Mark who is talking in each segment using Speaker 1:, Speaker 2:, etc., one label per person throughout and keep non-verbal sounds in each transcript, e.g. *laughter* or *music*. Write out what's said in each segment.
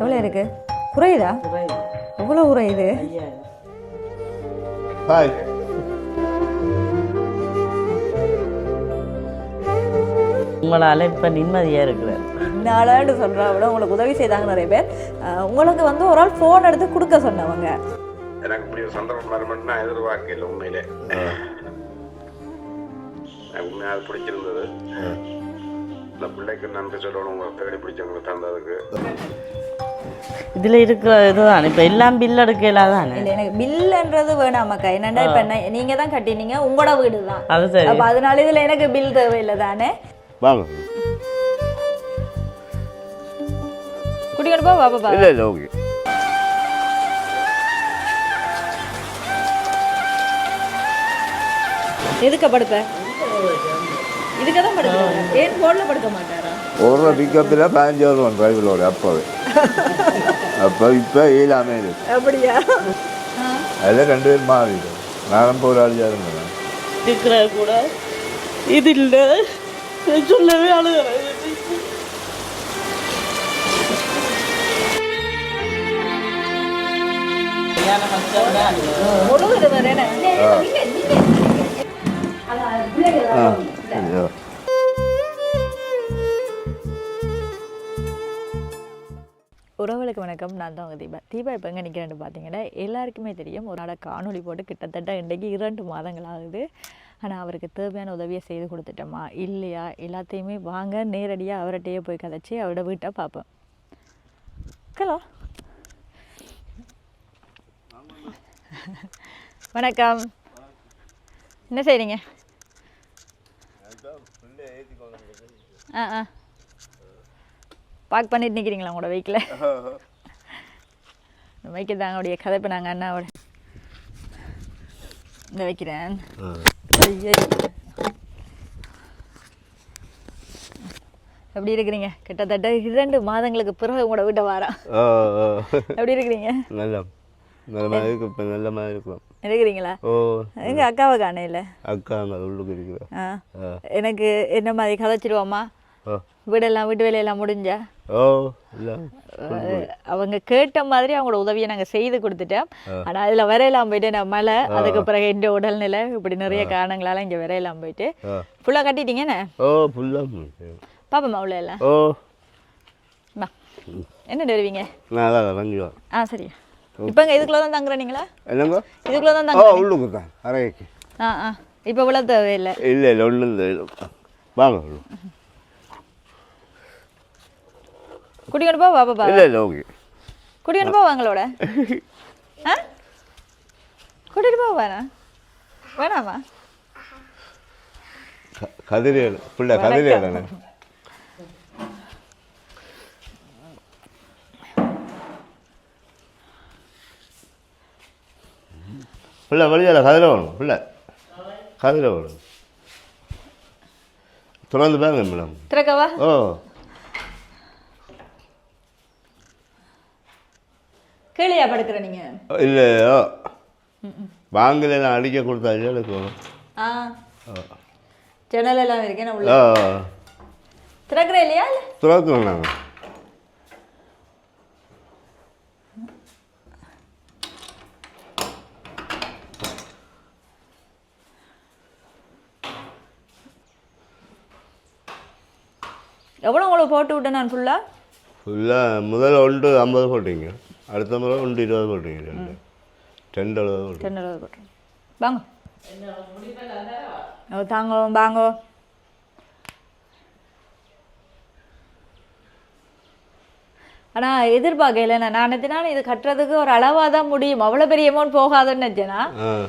Speaker 1: எவ்வளோ இருக்கு? குறையுதா? எவ்வளோ குறையுது
Speaker 2: ஹாய்
Speaker 3: உங்களால் இப்போ நிம்மதியாக இருக்கிறார்
Speaker 1: நாளாண்டு சொல்கிறா விட உங்களுக்கு உதவி செய்தாங்க நிறைய பேர். உங்களுக்கு வந்து ஒரு ஆள் ஃபோன் எடுத்து கொடுக்க சொன்னவங்க.
Speaker 4: எனக்கு இப்படி ஒரு சந்தர்ப்பம் வருமென்னு நான் எதிர்பார்க்கல உண்மையிலே. எனக்கு உண்மையாக அது பிடிச்சிருந்தது. இந்த பிள்ளைக்கு நன்றி சொல்லணும் உங்களை தேடி பிடிச்சவங்களுக்கு தந்ததுக்கு.
Speaker 3: இதில் இருக்கிற இதுதான். இப்போ எல்லாம் பில் எடுக்கலாம் தானே
Speaker 1: இல்லை எனக்கு பில்லுன்றது வேணாமாக்கா என்னண்டா இப்போ நீங்கள் தான் கட்டினீங்க உங்களோட வீடு தான்
Speaker 3: அது சரி.
Speaker 1: அப்போ அதனால இதில் எனக்கு பில் தேவையில்லை தானே?
Speaker 2: வாங்க.
Speaker 1: குடிக்கணும் போ பாப்பா
Speaker 2: இல்லை இல்லை ஓகே.
Speaker 1: எதுக்க படுப்ப? இதுக்கு தான் ஏன் ஃபோனில் படுக்க மாட்டாரா?
Speaker 2: ஒரு பிக்கப்பில் பதினஞ்சு வருவான் டிரைவரோட அப்போவே. *laughs* அப்போ இப்போ இயலாமே இருக்கு
Speaker 1: அப்படியா?
Speaker 2: அதில் ரெண்டு பேர் மாறிடும் நான் போராளியாக இருந்தேன்
Speaker 3: இருக்கிற கூட. இது இல்லை. சொல்லவே அழுகிறேன்.
Speaker 1: வரேனே உறவுகளுக்கு வணக்கம். நான் தான் உங்கள் தீபா. தீபா இப்போ எங்கே நிற்கிறேன்னு பார்த்தீங்கன்னா எல்லாருக்குமே தெரியும். ஒரு நாளை காணொளி போட்டு கிட்டத்தட்ட இன்றைக்கு இரண்டு மாதங்கள் ஆகுது. ஆனால் அவருக்கு தேவையான உதவியை செய்து கொடுத்துட்டோமா? இல்லையா? எல்லாத்தையுமே வாங்க நேரடியாக அவர்கிட்டயே போய் கதைச்சி அவரோட வீட்டை பார்ப்பேன் ஹலோ. வணக்கம். என்ன செய்கிறீங்க ஆ ஆ. பார்க் பண்ணிட்டு நிற்கிறீங்களா உங்களோட வெஹிக்கில் இந்த வெஹிக்கிள் தாங்க உடைய கதை. இப்போ நாங்கள் அண்ணாவோட இந்த வைக்கிறேன் ஐயோ. எப்படி இருக்கிறீங்க? கிட்டத்தட்ட இரண்டு மாதங்களுக்கு பிறகு உங்களோட வீட்டை வாரம் எப்படி இருக்கிறீங்க?
Speaker 2: நல்ல நல்ல மாதிரி இருக்கு. இப்போ நல்ல மாதிரி இருக்கும்
Speaker 1: இருக்கிறீங்களா?
Speaker 2: ஓ.
Speaker 1: எங்கள் அக்காவை காணையில்
Speaker 2: அக்கா அங்கே உள்ளுக்கு இருக்கிற
Speaker 1: ஆ.
Speaker 2: ஆ.
Speaker 1: எனக்கு என்ன மாதிரி கதைச்சிடுவோமா
Speaker 2: ஓ
Speaker 1: வீடெல்லாம் வீட்டு வேலையெல்லாம் முடிஞ்சா?
Speaker 2: ஓ
Speaker 1: அவங்க கேட்ட மாதிரி அவங்களோட உதவியை நாங்கள் செய்து கொடுத்துட்டோம். ஆனால் அதில் வரையலாம் போயிட்டு நான் மழை அதுக்கு பிறகு எந்த உடல்நிலை இப்படி நிறைய காரணங்களால இங்கே வரையலாம் போயிட்டு.
Speaker 2: ஆ.
Speaker 1: ஃபுல்லாக கட்டிட்டீங்கண்ணே
Speaker 2: ஓ ஃபுல்லாக
Speaker 1: பாப்பா அவ்வளோ இல்லை
Speaker 2: ஓ.
Speaker 1: என்ன
Speaker 2: இறங்கிடுவேன்
Speaker 1: ஆ சரி. இப்போ இதுக்குள்ளே தான் தங்குறீங்களா
Speaker 2: என்னங்க?
Speaker 1: இதுக்குள்ளே தான் தங்குறீங்க
Speaker 2: உள்ளுக்கு தான் அறைக்கு.
Speaker 1: ஆ ஆ. இப்போ இவ்வளோ தேவையில்லை.
Speaker 2: இல்லை இல்லை ஒன்றும் வாங்க. உள்ள.
Speaker 1: குடிக்கணும் போ பாப்பா
Speaker 2: இல்லை இல்லை ஓகே.
Speaker 1: குடிக்கணும் போ வாங்களோட. ஆ? கூட்டிட்டு போ வேணாம்?
Speaker 2: கதிரேடு பிள்ளை கதிரேடானே பிள்ளை வழியால் கதிரை வேணும் பிள்ளை. கதிரை வேணும். திறந்து பாருங்க மேடம்.
Speaker 1: திறக்கவா?
Speaker 2: ஓ.
Speaker 1: கீழேயா படுக்கிற நீங்க?
Speaker 2: இல்லை ஓ வாங்கல நான் அடிக்க கொடுத்தாச்சு எனக்கு
Speaker 1: ஆ. ஜன்னல் எல்லாம் இருக்கேன் உள்ள திறக்கிற இல்லையா இல்ல?
Speaker 2: திறக்கணும் நாங்கள்
Speaker 1: எவ்வளோ உங்களுக்கு போட்டு விட்டேன் நான் ஃபுல்லா
Speaker 2: ஃபுல்லாக முதல் ஒன்று ஐம்பது போட்டீங்க. அடுத்த முறை ஒன்று இருபது போட்டீங்க ரெண்டு ரெண்டு அளவு போட்டீங்க
Speaker 1: டென் அளவு போட்டேன் வாங்க ஓ தாங்கோ வாங்கோ ஆனால் எதிர்பார்க்கல நான் நான் நினைச்சேனா இது கட்டுறதுக்கு ஒரு அளவாக தான் முடியும் அவ்வளோ பெரிய அமௌண்ட் போகாதுன்னு நினச்சேனா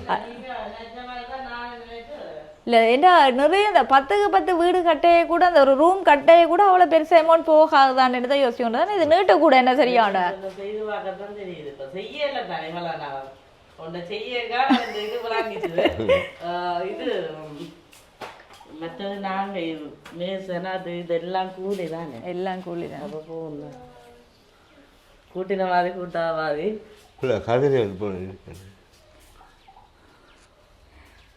Speaker 2: ஆ
Speaker 1: இல்லை என்ன நிறைய இந்த பத்துக்கு பத்து வீடு கட்டையே கூட அந்த ஒரு ரூம் கட்டையே கூட அவ்வளோ பெருசு அமௌண்ட் போகாதான்னு தான் யோசிக்கணும் இது நீட்ட கூட என்ன சரியான
Speaker 3: செய்து பார்க்கத்தான் தெரியுது. இப்போ செய்யல தானே இவ்வளோ நான். உன்னை செய்யக்கா இந்த இது *laughs* மற்றது நாங்கள் மேசனா அது இதெல்லாம் கூலி தானே
Speaker 1: எல்லாம் கூலி தான்
Speaker 3: அப்போ போகணும் கூட்டின மாதிரி கூட்டா மாதிரி.
Speaker 2: இல்லை கதிரை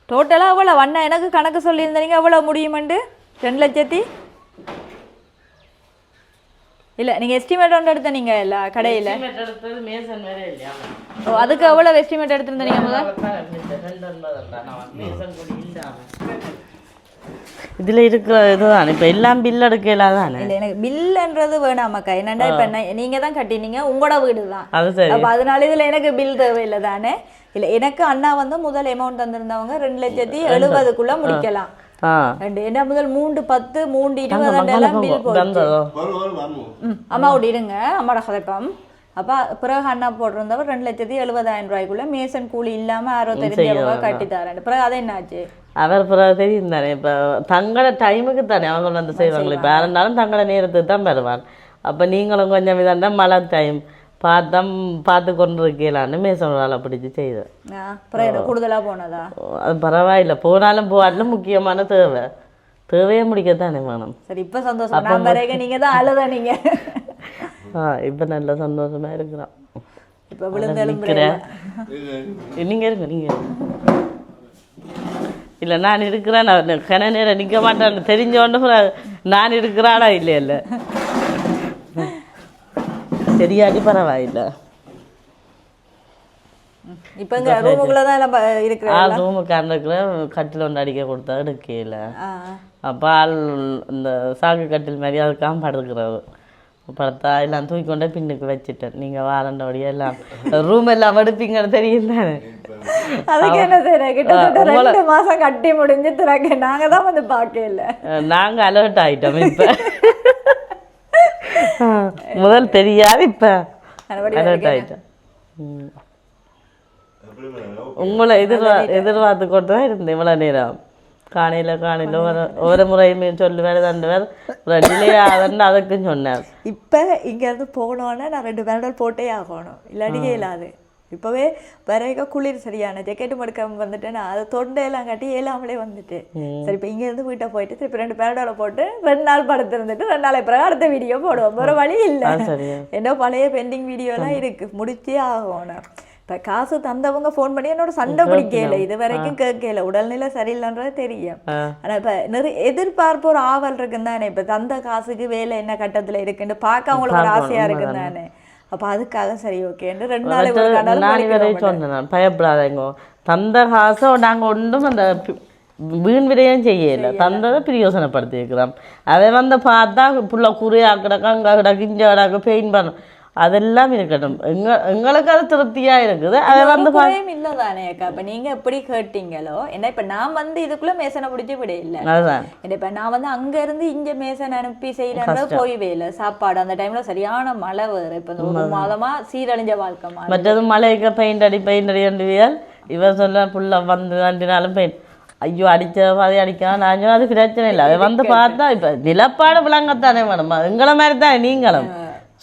Speaker 1: டோட்டலாக அவ்வளோ. வண்ணா எனக்கு கணக்கு சொல்லியிருந்தீங்க எவ்வளோ முடியுமெண்டு? ரெண்டு லட்சத்தி? இல்ல நீங்க எஸ்டிமேட் ஒன்று எடுத்த நீங்க இல்ல கடையில?
Speaker 3: Estimate எடுத்தது மேசன் வேற இல்லையா?
Speaker 1: ஓ அதுக்கு எவ்வளவு எஸ்டிமேட் எடுத்திருந்த நீங்க முதல்?
Speaker 3: இதுல இருக்கிற இதுதான். இப்ப எல்லாம் பில் எடுக்கல தானே
Speaker 1: இல்ல எனக்கு பில்ன்றது வேணாமாக்கா. என்னண்டா இப்ப என்ன- நீங்க தான் கட்டினீங்க. உங்களோட வீடு தான்
Speaker 3: அது சரி.
Speaker 1: அப்ப அதனால இதுல எனக்கு பில் தேவையில்லை தானே? இல்ல எனக்கு அண்ணா வந்து முதல் அமௌண்ட் தந்திருந்தவங்க ரெண்டு லட்சத்தி எழுபதுக்குள்ள முடிக்கலாம். என்ன முதல் மூன்று பத்து மூன்று இருபது பில் போச்சு. அம்மா ஓடி இருங்க. அம்மாவோட கதைப்பம். அப்போ பிறகு அண்ணா போட்டிருந்தவர் ரெண்டு லட்சத்தி எழுபதாயிரம் ரூபாய்க்குள்ள மேசன் கூலி இல்லாம யாரோ தெரிஞ்சவங்க கட்டி தரேன் பிறகு அது என்னாச்சு?
Speaker 3: அவர் பிறகு தெரியும் தானே. இப்போ தங்களோட டைமுக்கு தானே அவங்க வந்து செய்வாங்க. இப்போ இருந்தாலும் தங்களோட நேரத்துக்கு தான் வருவான் அப்போ நீங்களும் கொஞ்சம் இதாண்டா மழை டைம் பார்த்தம் பார்த்து கொண்டு இருக்கலான்னு மேசன் வேலை பிடிச்சி செய்தேன்.
Speaker 1: ஆ, பிறகு என்ன கூடுதலா போனதா?
Speaker 3: அது பரவாயில்ல. போனாலும் போகாட்டிலும் முக்கியமான தேவை. தேவையை முடிக்கத்தானே வேணும்.
Speaker 1: சரி இப்ப சந்தோஷம். நான் பிறகு நீங்க தான் அழுத நீங்க.
Speaker 3: ஆ இப்போ நல்ல சந்தோஷமா இருக்கிறோம்
Speaker 1: இப்ப விழுந்து எழும்புறேன்.
Speaker 3: நீங்கள் இருங்க நீங்கள் இல்லை நான் இருக்கிறேன். நான் கன நேரம் நிற்க மாட்டேன் தெரிஞ்சோண்டு நான் இருக்கிறானா இல்லை இல்லை? சரியாடி பரவாயில்ல.
Speaker 1: இப்ப இங்க ரூமுக்குள்ள தான் எல்லாம் இருக்கிறேன்
Speaker 3: ஆள் ரூமுக்கு இருக்கிற கட்டில் ஒன்று அடிக்க கொடுத்தா எடுக்கல.
Speaker 1: ஆ,
Speaker 3: அப்போ ஆள் இந்த சாக்கு கட்டில் மாதிரி அதுக்காக படுக்கிறது படுத்தா எல்லாம் தூக்கி கொண்டே பின்னுக்கு வச்சுட்டேன். நீங்கள் வாரண்டபடியே எல்லாம் ரூம் எல்லாம் எடுப்பீங்கன்னு தெரியும் தானே.
Speaker 1: அதுக்கு என்ன செய்யறேன் கிட்டத்தட்ட ரெண்டு மாசம் கட்டி முடிஞ்சு திறக்க. நாங்க தான் வந்து பார்க்கல.
Speaker 3: நாங்கள் அலர்ட் ஆயிட்டோம் இப்போ. *laughs* முதல் தெரியாது இப்போ அலர்ட். உங்களை எதிர்வா எதிர்பார்த்து கொண்டு தான் இருந்தேன் இவ்வளோ நேரம்? காணையில் காணையில் ஒரு ஒரு முறையுமே சொல்லுவேன் தண்டுவேன் டிலே ஆகுதுன்னு அதுக்கும் சொன்னேன்
Speaker 1: இப்போ இங்கேருந்து போனோன்னே நான் ரெண்டு பேரடல் போட்டே ஆகணும். இல்லாட்டியே இல்லாது இப்போவே வரைக்கும் குளிர் சரியான ஜெக்கெட்டு மடுக்காம வந்துட்டேன் நான் அதை தொண்டையெல்லாம் கட்டி ஏழாமலே வந்துட்டு. சரி இப்போ இங்கேருந்து வீட்டை போயிட்டு திருப்பி ரெண்டு பேரடோல போட்டு ரெண்டு நாள் படுத்திருந்துட்டு ரெண்டு நாள் பிறகு அடுத்த வீடியோ போடுவோம். வேறு வழி இல்லை. என்ன பழைய பெண்டிங் வீடியோலாம் இருக்கு. முடிச்சே ஆகணும் இப்போ காசு தந்தவங்க ஃபோன் பண்ணி என்னோட சண்டை பிடிக்கல இது வரைக்கும் கேட்கல உடல்நிலை சரியில்லைன்றது தெரியும். ஆனா இப்ப நிறைய எதிர்பார்ப்பு ஒரு ஆவல் இருக்குன்னு தானே. இப்ப தந்த காசுக்கு வேலை என்ன கட்டத்துல இருக்குன்னு பார்க்க அவங்களுக்கு ஒரு ஆசையா இருக்குன்னு தானே. அப்ப அதுக்காக சரி ஓகேன்னு ரெண்டு நாள் இவரை படிக்கிறோம்
Speaker 3: சொன்னேன். பயப்படாதேங்கோ. தந்த காசை நாங்கள் ஒன்றும் அந்த வீண் விரயம் செய்யல. தந்ததை பிரயோசனப்படுத்தி இருக்கிறோம் அதை வந்து பார்த்தா புள்ள குறியா கிடக்கு அங்கே கிடக்கு இங்கே கிடக்கு பெயின் பண்ணும் அதெல்லாம் இருக்கட்டும். எங்க எங்களுக்கு அது திருப்தியா இருக்குது. அதை வந்து பா-
Speaker 1: குறையும் இல்லதானே அக்கா? இப்ப நீங்க எப்படி கேட்டீங்களோ என்ன இப்ப நான் வந்து இதுக்குள்ள மேசனை பிடிச்சி விட இல்ல
Speaker 3: அதுதான்.
Speaker 1: என்ன இப்ப நான் வந்து அங்க இருந்து இங்க மேசன் அனுப்பி செய்யறது போயவே இல்லை. சாப்பாடு அந்த டைம்ல சரியான மழை வேற. இப்ப இந்த ஒரு மாதமா சீரழிஞ்ச வாழ்க்கை மாதிரி
Speaker 3: மற்றது மலைக்கு பெயிண்ட் அடி பெயிண்ட் அடி அண்டிவியால் இவர் சொல்ல புள்ள வந்து அண்டினாலும் பெயிண்ட் ஐயோ அடிச்ச பாதி அடிக்கலாம். நான் அது பிரச்சனை இல்லை. அதை வந்து பார்த்தா இப்போ நிலப்பாடு விளங்கத்தானே வேணும். எங்களை மாதிரி தான் நீங்களும்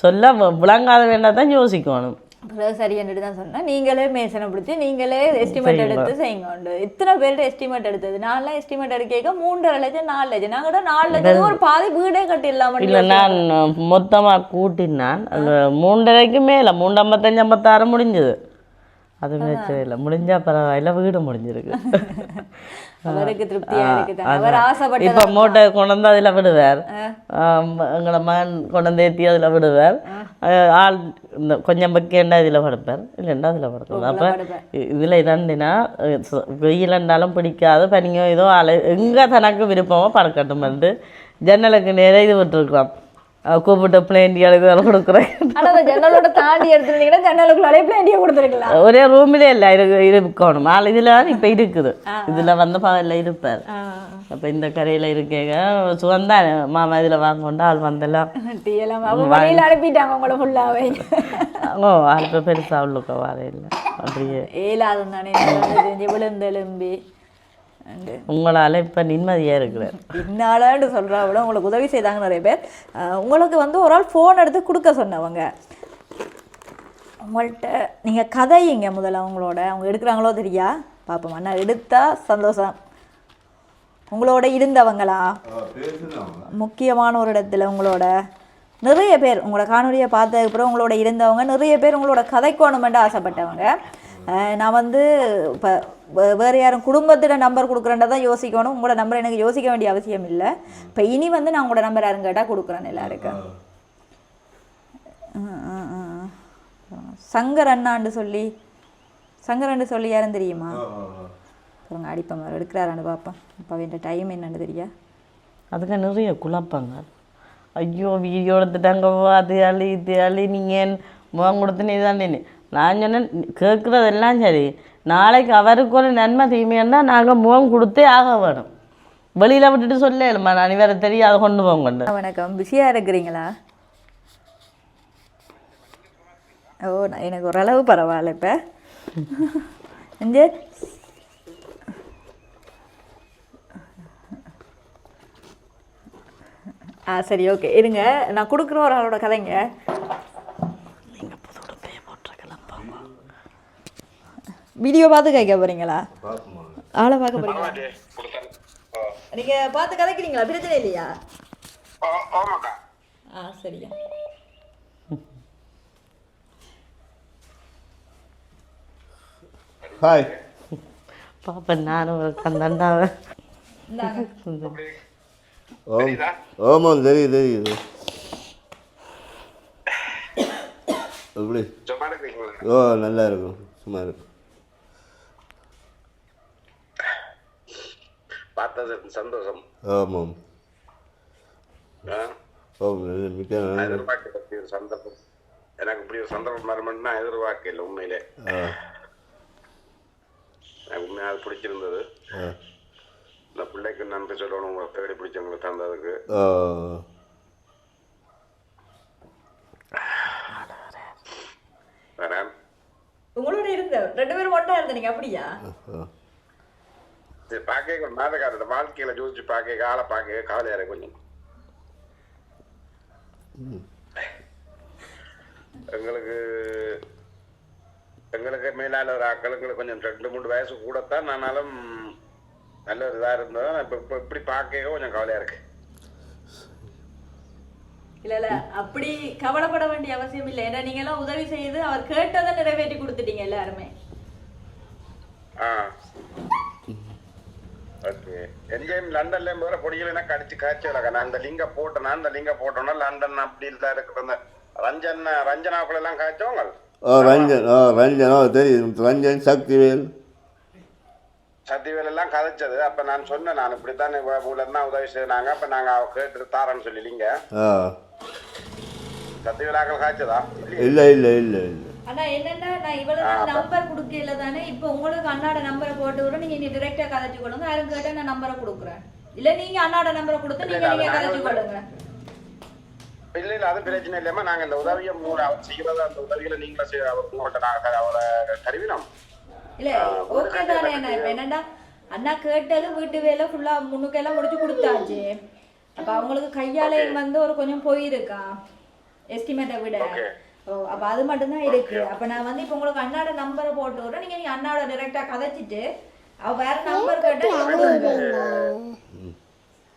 Speaker 3: சொல்ல விளங்காத வேண்டாம் தான் யோசிக்கணும்.
Speaker 1: அப்புறம் சரி என்னட்டு தான் சொன்னா நீங்களே மேசனை பிடிச்சி நீங்களே எஸ்டிமேட் எடுத்து செய்யுங்க உண்டு இத்தனை பேர்கிட்ட எஸ்டிமேட் எடுத்தது. நான்லாம் எஸ்டிமேட் எடுக்க மூன்றரை லட்சம் நாலு லட்சம். நாங்கள் தான் நாலு லட்சம். ஒரு பாதி வீடே கட்டிடலாம்
Speaker 3: இல்லை நான் மொத்தமாக கூட்டினான் மூன்றரைக்கு மேலே மூன்று ஐம்பத்தஞ்சு ஐம்பத்தாறு முடிஞ்சது. அது பிரச்சனை இல்லை முடிஞ்சா பரவாயில்ல. வீடு முடிஞ்சிருக்கு. *laughs* இப்போ மூட்டை கொண்டு அதில் விடுவார். எங்களை மகன் கொண்டு ஏற்றி அதில் விடுவார். ஆள் இந்த கொஞ்சம் பக்கேண்டா இதில் படுப்பார். இல்லைண்டா அதில் படுப்பார். அப்போ இதில் இரண்டுனா வெயில் இருந்தாலும் பிடிக்காது. பனியோ ஏதோ ஆளு. எங்கே தனக்கு விருப்பமோ பறக்கட்டும் வந்து ஜன்னலுக்கு நேரே இது விட்டுருக்குறோம். கூப்பிட்டு பிளேண்டி எழுதி கொடுக்குறேன்.
Speaker 1: ஜன்னலோட தாண்டி எடுத்துருந்தீங்கன்னா ஜன்னலுக்குள்ளாலே பிளேண்டியை கொடுத்துருக்கலாம்
Speaker 3: ஒரே ரூமிலே இல்லை இரு இருக்கணும். ஆள் இதில் இப்போ இருக்குது. இதில் வந்து பகலில் இருப்பார். அப்போ இந்த கரையில் இருக்கேங்க. சுகந்தான் மாமா இதில் வாங்கொண்டு ஆள் வந்தெல்லாம்
Speaker 1: அனுப்பிட்டாங்க உங்களை ஃபுல்லாவே
Speaker 3: ஓ ஆள் இப்போ பெருசாக உள்ளுக்க வர இல்லை. அப்படியே.
Speaker 1: ஏலாதும் தானே விழுந்தெலும்பி
Speaker 3: உங்களால் இப்போ நிம்மதியாக இருக்கிறார்.
Speaker 1: இன்னாலன்னு சொல்கிறா விட உங்களுக்கு உதவி செய்தாங்க நிறைய பேர். உங்களுக்கு வந்து ஒரு ஆள் ஃபோன் எடுத்து கொடுக்க சொன்னவங்க. உங்கள்கிட்ட நீங்கள் கதையுங்க முதல்ல அவங்களோட. அவங்க எடுக்கிறாங்களோ தெரியா? பார்ப்போம் அண்ணா எடுத்தா சந்தோஷம். உங்களோட இருந்தவங்களா? முக்கியமான ஒரு இடத்துல உங்களோட. நிறைய பேர் உங்களோட காணொலியை பார்த்ததுக்கு அப்புறம் உங்களோட இருந்தவங்க நிறைய பேர் உங்களோட கதைக்கோணுமென்று ஆசைப்பட்டவங்க. நான் வந்து இப்போ வேறு யாரும் குடும்பத்திட நம்பர் கொடுக்குறேன்டா தான் யோசிக்கணும். உங்களோட நம்பர் எனக்கு யோசிக்க வேண்டிய அவசியம் இல்லை. இப்போ இனி வந்து நான் உங்களோட நம்பர் யாரும் கேட்டால் கொடுக்குறேன் எல்லாருக்கும். சங்கர் அண்ணாண்டு சொல்லி சங்கர் அண்ணு சொல்லி யாரும் தெரியுமா? அப்புறம் அடிப்பேன் எடுக்கிறாரான்னு பார்ப்பேன் இப்போ அவன் டைம் என்னன்னு தெரியா?
Speaker 3: அதுக்கு நிறைய குழப்பங்க. ஐயோ வீடியோ எடுத்துட்டாங்க. அது அழி இது அழி நீங்கள் முகம் கொடுத்துன்னு இதாண்டி நான் சொன்னேன் கேட்குறதெல்லாம் சரி. நாளைக்கு அவருக்கு ஒரு நன்மை தீமைன்னா நாங்கள் முகம் கொடுத்தே ஆக வேணும். வெளியில் விட்டுட்டு சொல்லலுமா நான் வேறு தெரியாத கொண்டு போங்க
Speaker 1: வணக்கம். பிஸியாக இருக்கிறீங்களா? ஓ எனக்கு ஓரளவு பரவாயில்ல இப்போ. இங்கே ஆ சரி ஓகே. இருங்க நான் கொடுக்குற ஒரு ஆளோட கதைங்க. வீடியோ பார்த்து கேட்க போறீங்களா? ஆளை பார்க்க போறீங்களா? நீங்க பார்த்து கதைக்கிறீங்களா? பிரச்சனை இல்லையா? ஆ சரியா.
Speaker 2: ஹாய்
Speaker 3: பாப்பேன் நானும் ஒரு
Speaker 2: ஓம் ஓமாம் தெரியுது? தெரியுது *coughs* எப்படி? ஓ நல்லா இருக்கும். சும்மா இருக்கும்.
Speaker 4: பார்த்தது சந்தோஷம்
Speaker 2: ஆமாம்.
Speaker 4: எதிர்பார்க்க ஒரு சந்தர்ப்பம். எனக்கு இப்படி ஒரு சந்தர்ப்பம் வரணும்னு நான் எதிர்பார்க்கல உண்மையிலே.
Speaker 2: ஆ.
Speaker 4: எனக்கு உண்மையாக அது பிடிச்சிருந்தது இந்த பிள்ளைக்கு நன்றி சொல்லணும் உங்களை தேடி பிடிச்சவங்களுக்கு தந்ததுக்கு.
Speaker 1: உங்களோட இருந்த ரெண்டு பேரும் ஒன்றா இருந்தீங்க அப்படியா?
Speaker 4: இது பார்க்க ஒரு நாடகாரோட வாழ்க்கையில ஜோதிச்சு பார்க்க ஆளை பார்க்க கவலையா இருக்கு கொஞ்சம். எங்களுக்கு எங்களுக்கு மேலால ஒரு ஆக்கள் எங்களுக்கு கொஞ்சம் ரெண்டு மூணு வயசு கூடத்தான் ஆனாலும் நல்ல ஒரு இதாக இருந்தது. இப்போ இப்போ இப்படி பார்க்க கொஞ்சம் கவலையா இருக்கு.
Speaker 1: இல்ல இல்ல அப்படி கவலைப்பட வேண்டிய அவசியம் இல்லை. ஏன்னா நீங்க எல்லாம் உதவி செய்து அவர் கேட்டதை நிறைவேற்றி கொடுத்துட்டீங்க எல்லாருமே.
Speaker 4: ஆ. ஓகே எங்கேயும் லண்டன்லயும் வேற பொடியில கடிச்சு காய்ச்சல் நான் அந்த லிங்க போட்டேனா அந்த லிங்க போட்டோம்னா லண்டன் அப்படி இல்லை இருக்கிற அந்த ரஞ்சன் ரஞ்சனாக்குள்ள எல்லாம் காய்ச்சவங்க?
Speaker 2: ஓ ரஞ்சன் ஓ ரஞ்சன் ஓ தெரியுது ரஞ்சன் சக்திவேல்.
Speaker 4: சத்தியவேல் எல்லாம் கதைச்சது. அப்ப நான் சொன்னேன் நான் இப்படித்தான் ஊர்ல உதவி செய்தாங்க அப்ப நாங்க கேட்டு தாரன்னு சொல்லிலிங்க
Speaker 2: ஆ.
Speaker 4: சத்தியவேலாக்கள் காய்ச்சதா.
Speaker 2: இல்லை இல்லை இல்லை இல்லை.
Speaker 1: ஆனா என்னன்னா நான் இவ்வளவு நம்பர் கொடுக்கல தானே இப்போ உங்களுக்கு அண்ணாட நம்பரை போட்டு விட நீங்க நீ டிரெக்டா கதைச்சு கொள்ளுங்க. யாரும் கேட்டா நான் நம்பரை கொடுக்குறேன். இல்ல நீங்க அண்ணாட நம்பரை கொடுத்து நீங்க நீங்க கதைச்சு கொள்ளுங்க.
Speaker 4: இல்ல இல்ல அது பிரச்சனை இல்லையம்மா நாங்க இந்த உதவியை மூணு அவர் செய்யறதா அந்த உதவிகளை நீங்களே செய்ய உங்கள்கிட்ட நாங்க அவரை கருவினோம்.
Speaker 1: இல்ல ஓகே தானே இப்ப என்னடா அண்ணா கேட்டது வீட்டு வேலை ஃபுல்லா முன்னுக்கெல்லாம் முடிச்சு கொடுத்தாச்சு. அப்ப அவங்களுக்கு கையாலயம் வந்து ஒரு கொஞ்சம் போயிருக்கா எஸ்டிமேட்டை விட. ஓ அப்ப அது மட்டும்தான் இருக்கு. அப்ப நான் வந்து இப்ப உங்களுக்கு அண்ணாட நம்பரை போட்டு விடுறேன். நீங்க நீங்க அண்ணாவோட டைரக்டா கதைச்சிட்டு அவ வேற நம்பர் கேட்டா கொடுங்க.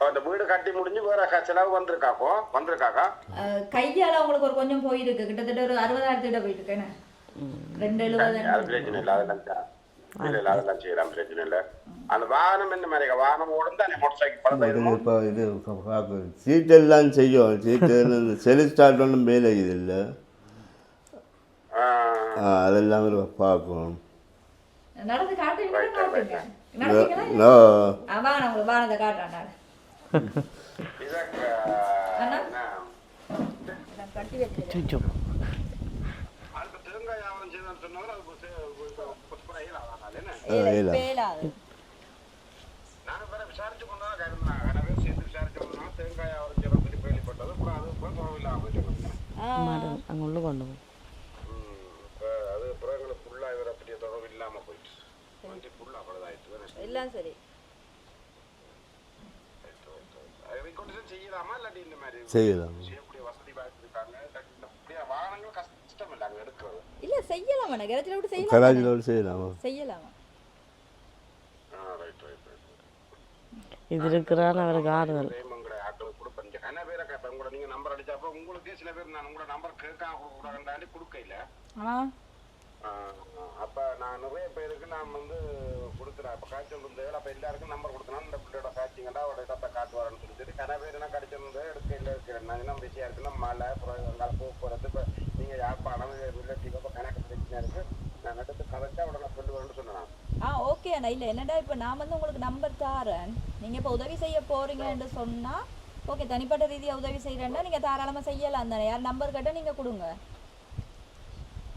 Speaker 4: அந்த வீடு கட்டி முடிஞ்சு வேற செலவு வந்திருக்காக்கோ? வந்திருக்காக்கா
Speaker 1: கையால உங்களுக்கு ஒரு கொஞ்சம் போயிருக்கு. கிட்டத்தட்ட ஒரு அறுபதாயிரத்திட்ட போயிட்டு இருக்கேன் ரெண்டு எழுபது
Speaker 4: பிரச்சனை இல்லை அதெல்லாம் இல்ல இல்ல அதெல்லாம் செய்யலாம் பிரச்சனை இல்லை. அந்த வாகனம் என்ன மாதிரி வாகனம் ஓடும் தானே மோட்டர் சைக்கிள்
Speaker 2: இப்போ இது சீட்டெல்லாம் செய்யும். சீட்டு செலு ஸ்டார்ட் ஒன்றும் மேலே இது இல்லை. அதெல்லாம் ஒரு பார்க்கணும்
Speaker 1: நடந்து காட்டுறேன்
Speaker 3: அங்கே உள்ள கொண்டு போ
Speaker 4: ம், இப்ப அது அப்புறம் எங்களுக்கு full ஆ இவரை பற்றிய தொடர்பு இல்லாம போயிட்டு. வந்து full ஆ அவ்வளவுதாயிட்டு. வேற
Speaker 1: எல்லாம் சரி
Speaker 4: அது reconstruction செய்யலாமா இல்லாட்டி இந்த மாதிரி
Speaker 2: செய்யலாம்
Speaker 4: செய்யக்கூடிய வசதி வாய்ப்பு இருக்காங்க இல்லாட்டி இந்த இப்படியா வாகனங்கள் கஷ்டம் இல்லை அங்க எடுக்கிறது
Speaker 1: இல்ல செய்யலாம்? கிரச்சில விட்டு செய்யலாம்?
Speaker 2: கராஜிலோடு செய்யலாமா?
Speaker 1: செய்யலாமா
Speaker 4: ரைட்
Speaker 3: இது இருக்கிறான்னு அவருக்கு ஆறுதல்
Speaker 4: உங்களுக்கே சில பேர் நான் உங்களோட நம்பர் கேட்காம கொடுக்கூடாதுன்னு கொடுக்கல
Speaker 1: ஆ
Speaker 4: அப்ப நான் நிறைய பேருக்கு நான் வந்து கொடுக்குறேன். அப்ப காய்ச்சல் இருந்தது அப்ப எல்லாருக்கும் நம்பர் கொடுத்தனா இந்த பிள்ளையோட காய்ச்சிங்கடா அவரோட இடத்த காட்டுவாருன்னு சொல்லிட்டு கன பேர் என்ன கிடைச்சிருந்து எடுக்க இல்லை இருக்கிறேன் நான் இன்னும் இருக்குன்னா மழை அப்புறம் எங்கால போக்குவரத்து இப்ப இங்கே யாழ்ப்பாணம் முல்லத்தீவு கணக்கு பிரச்சனை இருக்கு. நான் எடுத்து கதைச்சா உடனே சொல்லுவேன்னு சொன்னேன்
Speaker 5: ஆ ஓகே அண்ணா. இல்லை என்னடா இப்போ நான் வந்து உங்களுக்கு நம்பர் தாரேன். நீங்கள் இப்போ உதவி செய்ய போறீங்கன்னு சொன்னால் ஓகே தனிப்பட்ட ரீதியாக உதவி செய்கிறேன்னா நீங்கள் தாராளமாக செய்யலாம் தானே. யார் நம்பர் கேட்டால் நீங்கள் கொடுங்க.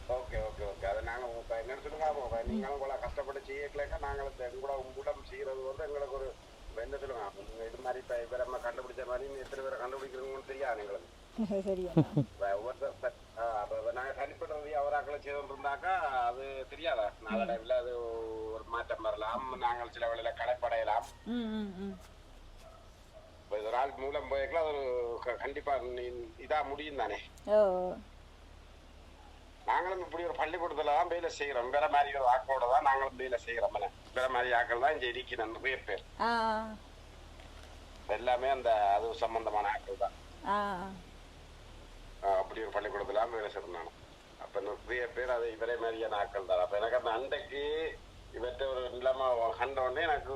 Speaker 4: Okay okay okay. அதை நாங்கள் இப்போ என்னன்னு சொல்லுங்க நீங்களும் கூட கஷ்டப்பட்டு செய்யக்கலைக்கா நாங்கள் எங்களோட உங்களிடம் செய்கிறது வந்து எங்களுக்கு ஒரு இப்ப என்ன சொல்லுங்க இது மாதிரி இப்போ இவரை நம்ம கண்டுபிடிச்ச மாதிரி எத்தனை பேரை கண்டுபிடிக்கிறீங்கன்னு தெரியாது எங்களுக்கு. *laughs* இப்ப ஒவ்வொருத்தர் அப்போ நாங்கள் தனிப்பட்ட அவராக்களை செய்து இருந்தாக்கா அது தெரியாதா? நாளடைவில் அது ஒரு மாற்றம் வரலாம். நாங்கள் சில வேளையில் களைப்படையலாம்.
Speaker 5: ம் ம் ம்.
Speaker 4: இப்போ இது ஒரு ஆள் மூலம் போயிருக்கலாம் அது இதா முடியும் தானே நாங்களும் இப்படி ஒரு பள்ளிக்கூடத்துல தான் வேலை செய்கிறோம் வேற மாதிரி ஒரு ஆக்களோட தான் நாங்களும் வேலை செய்கிறோம் வேற மாதிரி ஆக்கள் தான் இங்கே இருக்கிற நிறைய பேர்.
Speaker 5: ஆ.
Speaker 4: எல்லாமே அந்த அது சம்பந்தமான ஆக்கள் தான். அப்படி ஒரு பள்ளிக்கூடத்துல தான் வேலை செய்கிறோம் நான் அப்ப நிறைய பேர் அது இவரே மாதிரியான ஆக்கள் தான். அப்ப எனக்கு அந்த அண்டைக்கு இவற்றை ஒரு நிலைமை கண்ட உடனே எனக்கு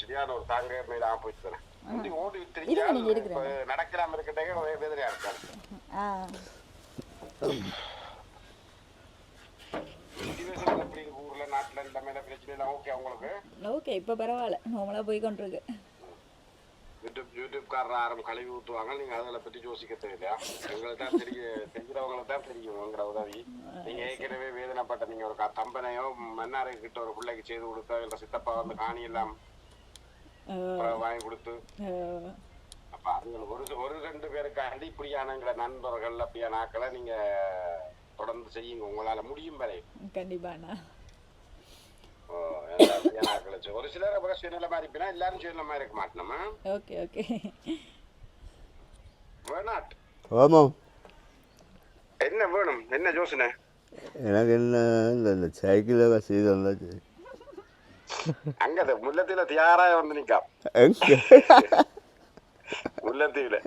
Speaker 4: சரியான ஒரு தாங்க மேல போயிட்டு தரேன் முந்தி ஓடி
Speaker 5: இருக்கிறேன்.
Speaker 4: நடக்கலாம் இருக்கட்டே ஒரே வேதனையா இருக்காது எப்படி இருக்கு ஊர்ல நாட்டுல இந்த பிரச்சனை எல்லாம் ஓகே உங்களுக்கு
Speaker 5: ஓகே இப்போ பரவாயில்ல. நார்மலாக போய் கொண்டிருக்கு.
Speaker 4: யூடியூப் யூடியூப்காரர் ஆரம் கழுவி ஊற்றுவாங்க நீங்க அதில் பற்றி யோசிக்க தேவையில்லையா எங்களுக்கு தான் தெரியும் தெரிஞ்சவங்களுக்கு தான் தெரியும் உங்களோட உதவி நீங்க ஏற்கனவே வேதனைப்பட்ட நீங்க ஒரு தம்பனையோ மன்னாரை கிட்ட ஒரு பிள்ளைக்கு செய்து கொடுத்தா என்ற சித்தப்பா வந்து காணி எல்லாம் வாங்கி கொடுத்து அப்ப அதுங்களுக்கு ஒரு ஒரு ரெண்டு பேருக்காண்டி இப்படியானங்கிற நண்பர்கள் அப்படியான ஆக்களை நீங்க தொடர்ந்து செய்யுங்க. உங்களால முடியும் வரை.
Speaker 5: கண்டிப்பாண்ணா.
Speaker 4: ஒரு சிலர் அப்புறம் சுயநலமா இருப்பினா எல்லாரும் சுயநலமா இருக்க மாட்டோமா?
Speaker 5: Okay okay.
Speaker 4: வேணாட்.
Speaker 2: ஆமாம்
Speaker 4: என்ன வேணும்? என்ன யோசனை?
Speaker 2: எனக்கு என்ன இந்த இந்த சைக்கிளை செய்து வந்தாச்சு
Speaker 4: அங்க அந்த முல்லத்தீவுல தியாராய வந்து நிக்காம்
Speaker 2: எங்கே?
Speaker 4: முல்லத்தீவுல.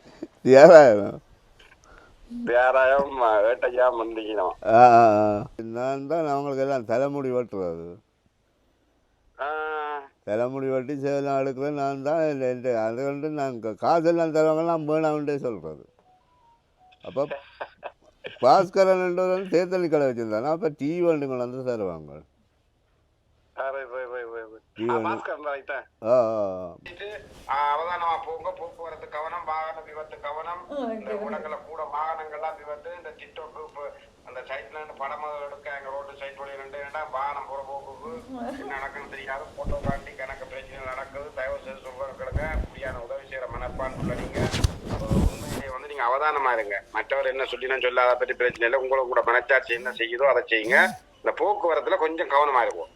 Speaker 2: நான் தான் அவங்களுக்கு எல்லாம் தலைமுடி வெட்டுறது. தலைமுடி வெட்டி சேவலாம் எடுக்கிறேன் நான் தான் அது வந்து நான் காசெல்லாம் தருவாங்கலாம் வேணாம்ன்றே சொல்கிறது அப்போ *laughs* பாஸ்கரன் தேர்தல் கடை வச்சுருந்தாங்க அப்போ டீ வண்டி கொண்டு வந்து தருவாங்க
Speaker 4: பாஸ்கர் ரைட்டா
Speaker 2: ஆ ஆ, ஆ.
Speaker 4: அவதானமா? போங்க போக்குவரத்து கவனம் வாகன விபத்து கவனம். இந்த ஊடகங்கள கூட வாகனங்கள்லாம் விபத்து. இந்த டிக்டாக் அந்த சைட்ல இருந்து படம் எடுக்க எங்க ரோட்டு சைட் வழி ரெண்டு வாகனம் போற போக்குக்கு என்ன நடக்குன்னு தெரியாது. போட்டோ காட்டி கணக்கு பிரச்சனை நடக்குது. தயவு செய்து சொல்றவங்களுக்கு இப்படியான உதவி செய்யற மனப்பான்புள்ள நீங்க. உண்மையிலேயே வந்து நீங்க அவதானமா இருங்க. மற்றவர் என்ன சொல்லினா சொல்லாத பற்றி பிரச்சனை இல்லை. உங்களுக்கு கூட மனச்சாட்சி என்ன செய்யுதோ அதை செய்யுங்க. இந்த போக்குவரத்துல கொஞ்சம் கவனமா இருக்கும்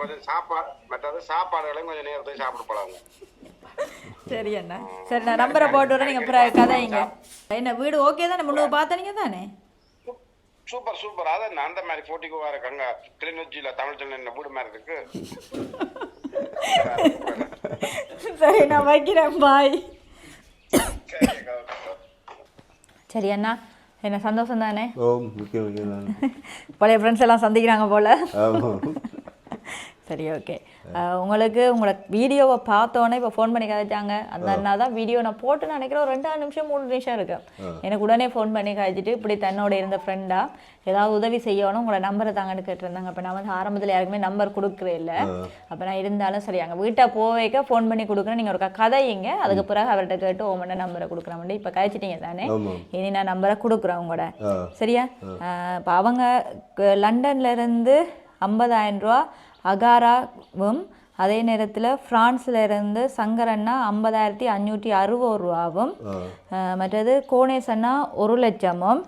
Speaker 4: கொஞ்சம் சாப்பாடு மற்றது சாப்பாடுகளையும் கொஞ்சம் நேரத்துக்கு சாப்பிட்டு பழகுங்க
Speaker 5: சரி அண்ணா. சரி நான் நம்பரை போட்டு நீங்கள் அப்புறம் கதைங்க என்ன வீடு ஓகே தானே? முன்னூறு பார்த்தனீங்க தானே?
Speaker 4: Super super. அதான் அந்த மாதிரி போட்டிக்குவா இருக்கு அங்க கிளிநொச்சியில தமிழ் சென்னை வீடு மாதிரி இருக்கு.
Speaker 5: சரி நான் வைக்கிறேன். பாய்
Speaker 4: சரி
Speaker 1: அண்ணா. என்ன சந்தோஷம் தானே?
Speaker 2: ஓ *laughs*
Speaker 1: பழைய ஃப்ரெண்ட்ஸ் எல்லாம் சந்திக்கிறாங்க போல். சரி ஓகே உங்களுக்கு உங்களோட வீடியோவை பார்த்தோன்னே இப்போ ஃபோன் பண்ணி கதைச்சாங்க அந்த தான் வீடியோ நான் போட்டு நினைக்கிறேன். ஒரு ரெண்டாறு நிமிஷம் மூணு நிமிஷம் இருக்கு எனக்கு உடனே ஃபோன் பண்ணி கழிச்சிட்டு இப்படி தன்னோட இருந்த ஃப்ரெண்டா ஏதாவது உதவி செய்யணும் உங்களோட நம்பரை தாங்கன்னு கேட்டிருந்தாங்க. அப்போ நான் வந்து ஆரம்பத்தில் யாருக்குமே நம்பர் கொடுக்குறே இல்லை. அப்போ நான் இருந்தாலும் சரி அங்கே வீட்டை போவேக்க ஃபோன் பண்ணி கொடுக்குறேன். நீங்கள் ஒரு கதையுங்க அதுக்கு பிறகு அவர்கிட்ட கேட்டு ஓமன நம்பரை கொடுக்குறேன். இப்போ கழிச்சிட்டீங்க தானே. இனி நான் நம்பரை கொடுக்குறேன் உங்களோட. சரியா? இப்போ அவங்க க- லண்டன்ல இருந்து ஐம்பதாயிரம் ரூபா அகாராவும் அதே நேரத்தில் ஃப்ரான்ஸ்ல இருந்து சங்கரண்ணா ஐம்பதாயிரத்தி அஞ்சூற்றி அறுபது ரூபாவும் மற்றது அண்ணா ஒரு லட்சமும்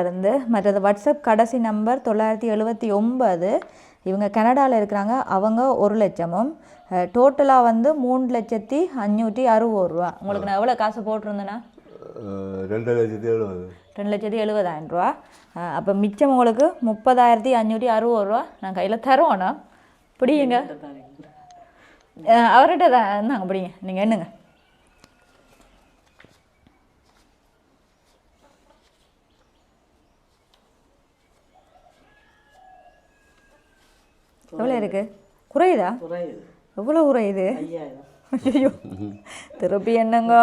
Speaker 1: இருந்து மற்றது வாட்ஸ்அப் கடைசி நம்பர் தொள்ளாயிரத்தி எழுபத்தி ஒன்பது இவங்க கனடாவில் இருக்கிறாங்க அவங்க ஒரு லட்சமும் டோட்டலாக வந்து மூணு லட்சத்தி அஞ்சூற்றி அறுபது ரூபா. உங்களுக்கு நான் எவ்வளோ காசு போட்டிருந்தேன்னா
Speaker 2: ரெண்டு லட்சத்தி எழுபது
Speaker 1: ரெண்டு லட்சத்தி எழுபதாயிரம் ரூபா அப்போ மிச்சம் உங்களுக்கு முப்பதாயிரத்தி அஞ்சூற்றி அறுபது ரூபா நான் கையில் தருவோண்ணா பிடிங்க அவர்கிட்ட தான் இருந்தாங்க பிடிங்க நீங்கள் என்னங்க எவ்வளோ இருக்கு குறையுதா எவ்வளோ குறையுது ஐயோ திருப்பி என்னங்க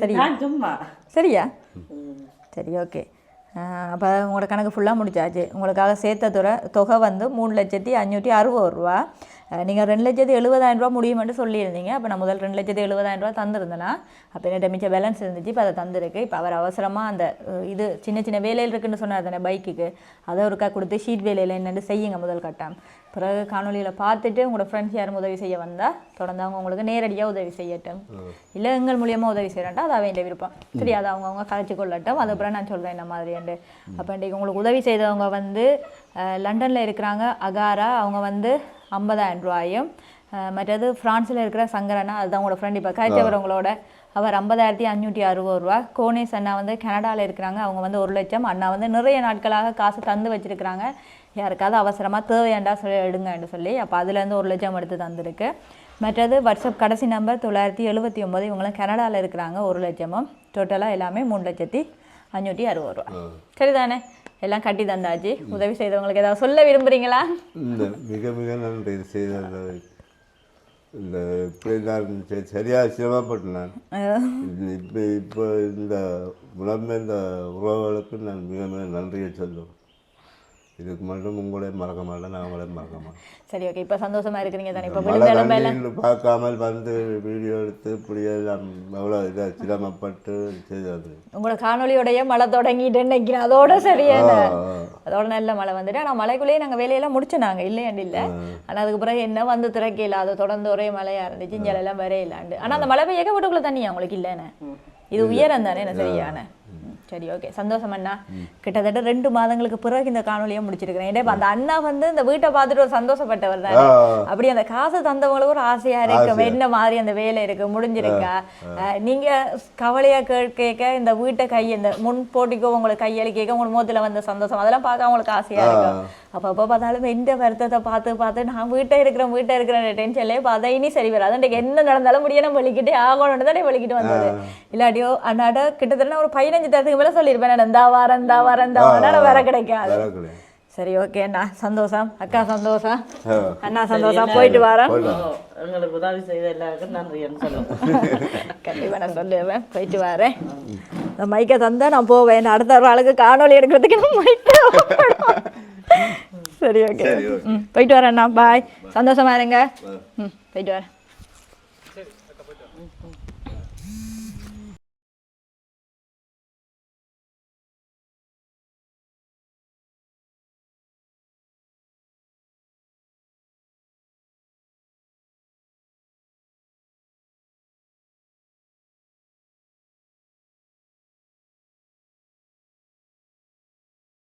Speaker 1: சரியா
Speaker 3: சும்மா.
Speaker 1: சரியா. சரி ஓகே. அப்போ உங்களோட கணக்கு ஃபுல்லாக முடிச்சாச்சு உங்களுக்காக சேர்த்த துறை தொகை வந்து மூணு லட்சத்தி அஞ்சூற்றி அறுபது ரூபா. நீங்கள் ரெண்டு லட்சத்தி எழுபதாயிரம் ரூபா முடியுமென்று சொல்லியிருந்தீங்க. அப்போ நான் முதல் ரெண்டு லட்சத்தி எழுபதாயிரம் ரூபா தந்திருந்தேன்னா அப்போ என்னட்ட மிச்சம் பேலன்ஸ் இருந்துச்சு. இப்போ அதை தந்திருக்கு. இப்போ அவர் அவசரமாக அந்த இது சின்ன சின்ன வேலையில் இருக்குன்னு சொன்னார் தானே பைக்குக்கு அதை ஒருக்கா கொடுத்து ஷீட் வேலையில் என்னென்னு செய்யுங்க முதல் கட்டம். பிறகு காணொலியில் பார்த்துட்டு உங்களோட ஃப்ரெண்ட்ஸ் யாரும் உதவி செய்ய வந்தால் தொடர்ந்து அவங்க உங்களுக்கு நேரடியாக உதவி செய்யட்டும். இல்லை எங்கள் மூலியமாக உதவி செய்கிறேன்டா அது அவன் விருப்பம். சரி அதை அவங்கவுங்க கதைச்சு கொள்ளட்டும். அதுக்கப்புறம் நான் சொல்கிறேன் என்ன மாதிரியாண்டு அப்போ இன்றைக்கு உங்களுக்கு உதவி செய்தவங்க வந்து லண்டனில் இருக்கிறாங்க அகாரா அவங்க வந்து ஐம்பதாயிரம் ரூபாயும் மற்றது ஃப்ரான்ஸில் இருக்கிற சங்கரனா அதுதான் உங்களோட ஃப்ரெண்ட் இப்போ காய்ச்சவரவங்களோட அவர் ஐம்பதாயிரத்தி அஞ்சூற்றி அறுபது ரூபா. கோனேஸ் அண்ணா வந்து கனடாவில் இருக்கிறாங்க. அவங்க வந்து ஒரு லட்சம். அண்ணா வந்து நிறைய நாட்களாக காசு தந்து வச்சிருக்கிறாங்க. யாருக்காவது அவசரமாக தேவையாண்டா சொல்லி எடுங்கன்னு சொல்லி அப்போ அதுலேருந்து ஒரு லட்சம் எடுத்து தந்திருக்கு. மற்றது வாட்ஸ்அப் கடைசி நம்பர் தொள்ளாயிரத்தி எழுபத்தி ஒம்பது இவங்களும் கனடாவில் இருக்கிறாங்க ஒரு லட்சமும் டோட்டலாக எல்லாமே மூணு லட்சத்தி அஞ்சூற்றி அறுபது ரூபா. சரிதானே? எல்லாம் கட்டி தந்தாச்சு. உதவி செய்தவங்களுக்கு ஏதாவது சொல்ல விரும்புகிறீங்களா
Speaker 2: இந்த மிக மிக நன்றி செய்த இந்த இப்படி நான் சரி- சரியாக சிரமப்பட்டு நான் இப்போ இப்போ இந்த புலம்பெயர்ந்த உறவுகளுக்கு நான் மிக மிக நன்றியை சொல்லுவேன். இதுக்கு மட்டும் உங்களையும் மறக்க மாட்டேன் நான் உங்களையும் மறக்க மாட்டேன்
Speaker 1: சரி ஓகே இப்போ சந்தோஷமா இருக்கிறீங்க தானே? இப்போ
Speaker 2: மழை பார்க்காமல் வந்து வீடியோ எடுத்து இப்படி எல்லாம் எவ்வளோ இதாக சிரமப்பட்டு செய்தது
Speaker 1: உங்களோட காணொலியோடைய மழை தொடங்கிட்டு நினைக்கிறேன். அதோட சரியான அதோட நல்ல மழை வந்துட்டு ஆனால் மழைக்குள்ளேயே நாங்கள் வேலையெல்லாம் முடிச்சோம் நாங்கள் இல்லையாண்டு இல்லை? ஆனால் அதுக்கு பிறகு என்ன வந்து திறக்கையில் அது தொடர்ந்து ஒரே மழையாக இருந்துச்சு இங்கே எல்லாம் வரே இல்லாண்டு ஆனால் அந்த மழை பெய்யக்க வீட்டுக்குள்ள தண்ணியா? உங்களுக்கு இல்லைன்னு இது உயரம் தானே என்ன சரியான? சரி ஓகே சந்தோஷம் அண்ணா. கிட்டத்தட்ட ரெண்டு மாதங்களுக்கு பிறகு இந்த காணொலியை முடிச்சிருக்கிறேன். ஏன்னா அந்த அண்ணா வந்து இந்த வீட்டை பார்த்துட்டு ஒரு சந்தோஷப்பட்டவர் தானே. அப்படி அந்த காசு தந்தவங்களுக்கு ஒரு ஆசையா இருக்கு. என்ன மாதிரி அந்த வேலை இருக்கு? முடிஞ்சிருக்கா? நீங்க கவலையா கேட்க இந்த வீட்டை கை இந்த முன் போட்டிக்கோ உங்களுக்கு கையளி கேட்க உங்களுக்கு முகத்துல வந்த சந்தோஷம் அதெல்லாம் பார்க்க அவங்களுக்கு ஆசையா இருக்கும். அப்ப அப்ப பார்த்தாலும் எந்த வருத்தத்தை பார்த்து பார்த்து நான் வீட்டை இருக்கிறேன் வீட்டை இருக்கிறேன் டென்ஷன்லேயே பார்த்தா இனி சரி வராது. இன்றைக்கு என்ன நடந்தாலும் முடியணும் வலிக்கிட்டே ஆகணும்னு தான் வலிக்கிட்டு வந்தது. இல்லாட்டியோ அண்ணாட கிட்டத்தட்ட ஒரு பதினஞ்சு தரத்துக்கு மேல சொல்லியிருப்பேன். நான் இந்தா வாரம் இந்தா வாரம் இந்த வாரம் வர கிடைக்காது.
Speaker 2: வேற கிடையாது.
Speaker 1: சரி ஓகே அண்ணா. சந்தோஷம். அக்கா சந்தோஷம். அண்ணா சந்தோஷம். போயிட்டு வரேன்.
Speaker 3: எங்களுக்கு உதவி செய்த எல்லாருக்கும் சொல்லுவோம். *laughs*
Speaker 1: கண்டிப்பாக நான் சொல்லுவேன். போயிட்டு வரேன். இந்த மைக்கை தந்தா நான் போவேன். அடுத்த ஒரு ஆளுக்கு காணொளி எடுக்கிறதுக்கு நான் மைக்கை *laughs* சரி ஓகே ம் போயிட்டு வரேன் அண்ணா. பாய் சந்தோஷமா இருங்க. ம் போயிட்டு வரேன்.